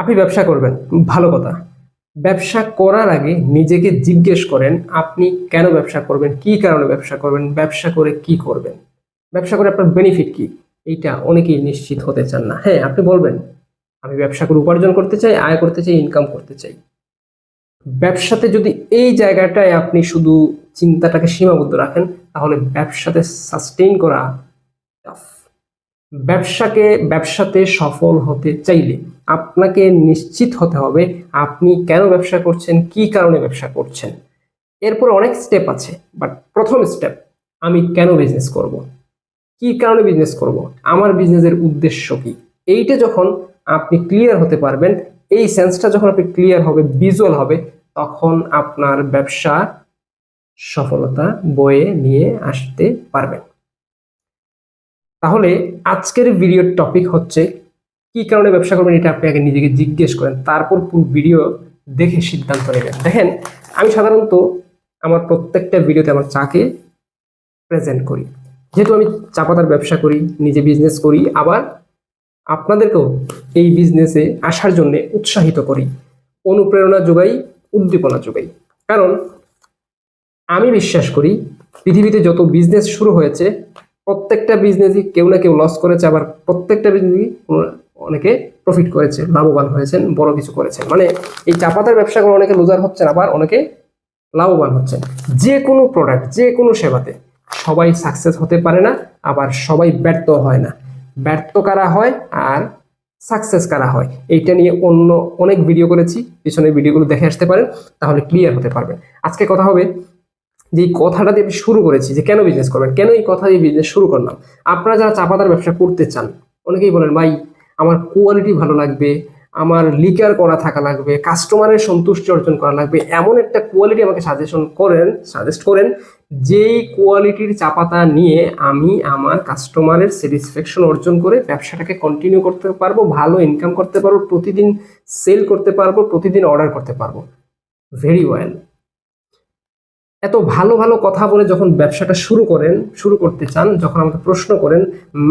আপনি ব্যবসা করবেন। ভালো কথা। ব্যবসা করার আগে নিজেকে জিজ্ঞেস করেন, আপনি কেন ব্যবসা করবেন? কি কারণে ব্যবসা করবেন? ব্যবসা করে কি করবেন? ব্যবসা করে আপনার বেনিফিট কি? এইটা অনেকেই নিশ্চিত হতে চান না। হ্যাঁ আপনি বলবেন, আমি ব্যবসা করে উপার্জন করতে চাই, আয় করতে চাই ইনকাম করতে চাই। ব্যবসাতে যদি এই জায়গাটায় আপনি শুধু চিন্তাটাকে সীমাবদ্ধ রাখেন, তাহলে ব্যবসাতে সাস্টেইন করা ব্যবসাকে, ব্যবসাতে সফল হতে চাইলে আপনাকে নিশ্চিত হতে হবে আপনি কেন ব্যবসা করছেন, কি কারণে ব্যবসা করছেন। এরপর অনেক স্টেপ আছে বাট প্রথম স্টেপ আমি কেন বিজনেস করব? কি কারণে বিজনেস করব? আমার বিজনেসের উদ্দেশ্য কি? এইটা যখন আপনি ক্লিয়ার হতে পারবেন, এই সেন্সটা যখন আপনি ক্লিয়ার হবে ভিজুয়াল হবে, তখন আপনার ব্যবসা সফলতা বয়ে নিয়ে আসতে পারবেন। তাহলে আজকের ভিডিওর টপিক হচ্ছে কি কারণে ব্যবসা করবেন এটা আপনি আগে নিজেকে জিজ্ঞেস করেন। তারপর পুরো ভিডিও দেখে সিদ্ধান্ত নেবেন। দেখেন, আমি সাধারণত আমার প্রত্যেকটা ভিডিওতে আমার চাকে প্রেজেন্ট করি। যেহেতু আমি চা পাতার ব্যবসা করি, নিজে বিজনেস করি, আবার আপনাদেরকেও এই বিজনেসে আসার জন্য উৎসাহিত করি, অনুপ্রেরণা যোগাই, উদ্দীপনা যোগাই। কারণ আমি বিশ্বাস করি, পৃথিবীতে যত বিজনেস শুরু হয়েছে, প্রত্যেকটা বিজনেসই কেউ না কেউ লস করেছে, আবার প্রত্যেকটা বিজনেসই অনেকে প্রফিট করেছে লাভবান হয়েছেন, বড় কিছু করেছেন। মানে এই চা পাতার ব্যবসা করে অনেকে লুজার হচ্ছেন, আবার অনেকে লাভবান হচ্ছেন। যে কোনো প্রোডাক্ট যে কোনো সেবাতে সবাই সাকসেস হতে পারে না, আবার সবাই ব্যর্থ হয় না। ব্যর্থ কারা হয় আর সাকসেস কারা হয়, এইটা নিয়ে অন্য অনেক ভিডিও করেছি, পিছনের ভিডিওগুলো দেখে আসতে পারেন, তাহলে ক্লিয়ার হতে পারবেন। আজকে কথা হবে যে এই কথাটা দিয়ে আমি শুরু করেছি, যে কেন বিজনেস করবেন, কেন এই কথা দিয়ে বিজনেস শুরু করলাম? আপনারা যারা চাপাতার ব্যবসা করতে চান, অনেকেই বলেন, ভাই আমার কোয়ালিটি ভালো লাগবে, আমার লিকার করা থাকা লাগবে কাস্টমারের সন্তুষ্টি অর্জন করা লাগবে, এমন একটা কোয়ালিটি আমাকে সাজেশন করেন সাজেস্ট করেন, যেই কোয়ালিটির চা পাতা নিয়ে আমি আমার কাস্টমারের স্যাটিসফ্যাকশন অর্জন করে ব্যবসাটাকে কন্টিনিউ করতে পারব, ভালো ইনকাম করতে পারব, প্রতিদিন সেল করতে পারব, প্রতিদিন অর্ডার করতে পারব। ভেরি ওয়েল এত ভালো ভালো কথা বলে যখন ব্যবসাটা শুরু করেন, শুরু করতে চান, যখন আমাকে প্রশ্ন করেন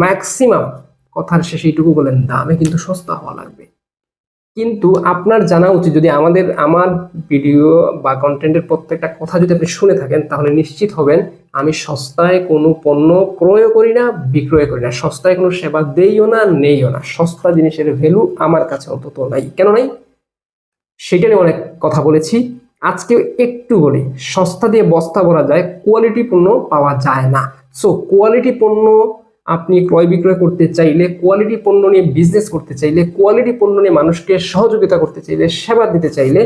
ম্যাক্সিমাম কথার শেষে এইটুকু বলেন, দামে কিন্তু সস্তা হওয়া লাগবে। কিন্তু আপনার জানা উচিত, যদি আমাদের, আমার ভিডিও বা কন্টেন্টের প্রত্যেকটা কথা যদি আপনি শুনে থাকেন, তাহলে নিশ্চিত হবেন, আমি সস্তায় কোনো পণ্য ক্রয় করি না, বিক্রয় করি না। সস্তায় কোনো সেবা দেইও না, নেইও না। সস্তা জিনিসের ভ্যালু আমার কাছে অন্তত নাই। কেন নাই? সেটা নিয়ে অনেক কথা বলেছি। আজকে একটু বলি, সস্তা দিয়ে বস্তা ভরা যায় কোয়ালিটি পণ্য পাওয়া যায় না। সো কোয়ালিটি পণ্য আপনি ক্রয় বিক্রয় করতে চাইলে কোয়ালিটি পণ্য নিয়ে বিজনেস করতে চাইলে কোয়ালিটি পণ্য নিয়ে মানুষকে সহযোগিতা করতে চাইলে, সেবা দিতে চাইলে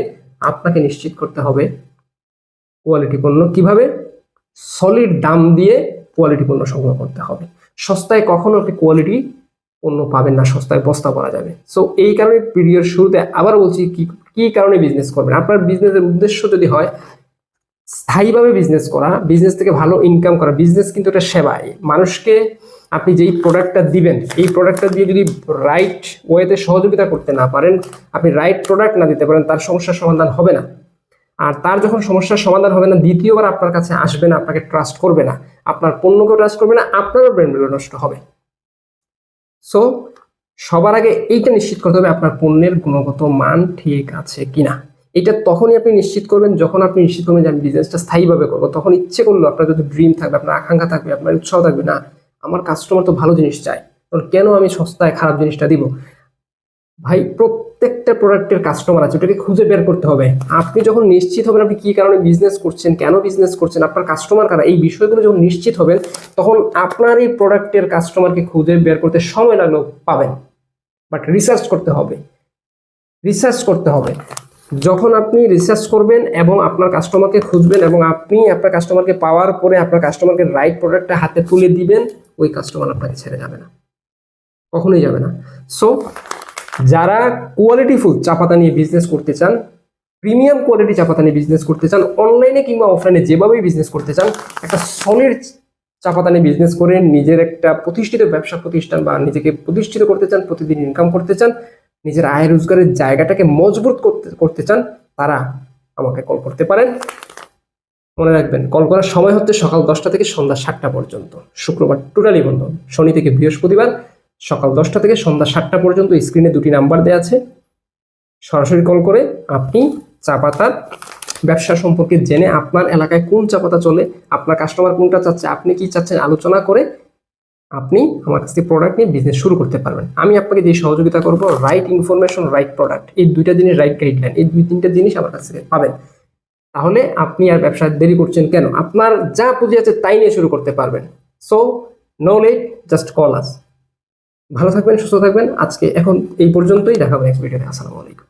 আপনাকে নিশ্চিত করতে হবে কোয়ালিটি পণ্য কীভাবে? সলিড দাম দিয়ে কোয়ালিটি পণ্য সংগ্রহ করতে হবে। সস্তায় কখনো আপনি কোয়ালিটি পণ্য পাবেন না, সস্তায় বস্তা করা যাবে। সো এই কারণে পিরিয়ড শুরুতে আবার বলছি কি কি কারণে বিজনেস করবেন? আপনার বিজনেসের উদ্দেশ্য যদি হয়, স্থায়ীভাবে বিজনেস করা বিজনেস থেকে ভালো ইনকাম করা বিজনেস কিন্তু একটা সেবাই। মানুষকে আপনি যেই প্রোডাক্টটা দিবেন, এই প্রোডাক্টটা দিয়ে যদি রাইট ওয়েতে সহযোগিতা করতে না পারেন, আপনি রাইট প্রোডাক্ট না দিতে পারেন, তার সমস্যার সমাধান হবে না। আর তার যখন সমস্যার সমাধান হবে না, দ্বিতীয়বার আপনার কাছে আসবে না, আপনাকে ট্রাস্ট করবে না, আপনার পণ্যকেও ট্রাস্ট করবে না, আপনারও ব্রেন নষ্ট হবে। সো সবার আগে এইটা নিশ্চিত করতে হবে আপনার পণ্যের গুণগত মান ঠিক আছে কিনা। এটা তখনই আপনি নিশ্চিত করবেন, যখন আপনি নিশ্চিত করবেন যে আমি বিজনেসটা স্থায়ীভাবে করব, তখন ইচ্ছে করল আপনার যদি ড্রিম থাকবে, আপনার আকাঙ্ক্ষা থাকবে, আপনার উৎসাহ থাকবে, না আমার কাস্টমার তো ভালো জিনিস চায়। তখন কেন আমি সস্তায় খারাপ জিনিসটা দিব? ভাই, প্রত্যেকটা প্রোডাক্টের কাস্টমার আছে, ওটাকে খুঁজে বের করতে হবে। আপনি যখন নিশ্চিত হবেন আপনি কি কারণে বিজনেস করছেন, কেন বিজনেস করছেন, আপনার কাস্টমার কারা, এই বিষয়গুলো যখন নিশ্চিত হবেন, তখন আপনার এই প্রোডাক্টের কাস্টমারকে খুঁজে বের করতে সময় লাগলেও পাবেন। বাট রিসার্চ করতে হবে। রিসার্চ করতে হবে। যখন আপনি রিসার্চ করবেন এবং আপনার কাস্টমারকে খুঁজবেন এবং আপনি আপনার কাস্টমারকে পাওয়ার পরে আপনার কাস্টমারকে রাইট প্রোডাক্টটা হাতে তুলে দিবেন, ওই কাস্টমার আপনাকে ছেড়ে যাবে না। কখনোই যাবে না। সো যারা কোয়ালিটিফুল চা পাতা নিয়ে বিজনেস করতে চান প্রিমিয়াম কোয়ালিটি চাপাতা নিয়ে বিজনেস করতে চান অনলাইনে কিংবা অফলাইনে যেভাবেই বিজনেস করতে চান, একটা সলিড চা পাতা নিয়ে বিজনেস করে নিজের একটা প্রতিষ্ঠিত ব্যবসা প্রতিষ্ঠান বা নিজেকে প্রতিষ্ঠিত করতে চান, প্রতিদিন ইনকাম করতে চান নিজের আয় রোজগারের জায়গাটাকে মজবুত করতে করতে চান, তারা আমাকে কল করতে পারেন। মনে রাখবেন, কল করার সময় হচ্ছে সকাল দশটা থেকে সন্ধ্যা সাতটা পর্যন্ত। শুক্রবার টোটালি বন্ধ। শনি থেকে বৃহস্পতিবার সকাল দশটা থেকে সন্ধ্যা সাতটা পর্যন্ত স্ক্রিনে দুটি নাম্বার দেওয়া আছে। সরাসরি কল করে আপনি চা পাতার ব্যবসা সম্পর্কে জেনে আপনার এলাকায় কোন চা পাতা চলে, আপনার কাস্টমার কোনটা চাচ্ছে, আপনি কি চাচ্ছেন আলোচনা করে আপনি আমার কাছ থেকে প্রোডাক্ট নিয়ে বিজনেস শুরু করতে পারবেন। আমি আপনাকে যে সহযোগিতা করব রাইট ইনফরমেশন রাইট প্রোডাক্ট এই দুইটা জিনিস রাইট গাইডলাইন এই দুই তিনটা জিনিস আমার কাছ থেকে পাবেন। তাহলে আপনি আর ব্যবসা দেরি করছেন কেন? আপনার যা পুঁজি আছে তাই নিয়ে শুরু করতে পারবেন। So no late just call us ভালো থাকবেন, সুস্থ থাকবেন। আজকে এখন এই পর্যন্তই। দেখাবো নেক্সট ভিডিওতে আসসালামু আলাইকুম।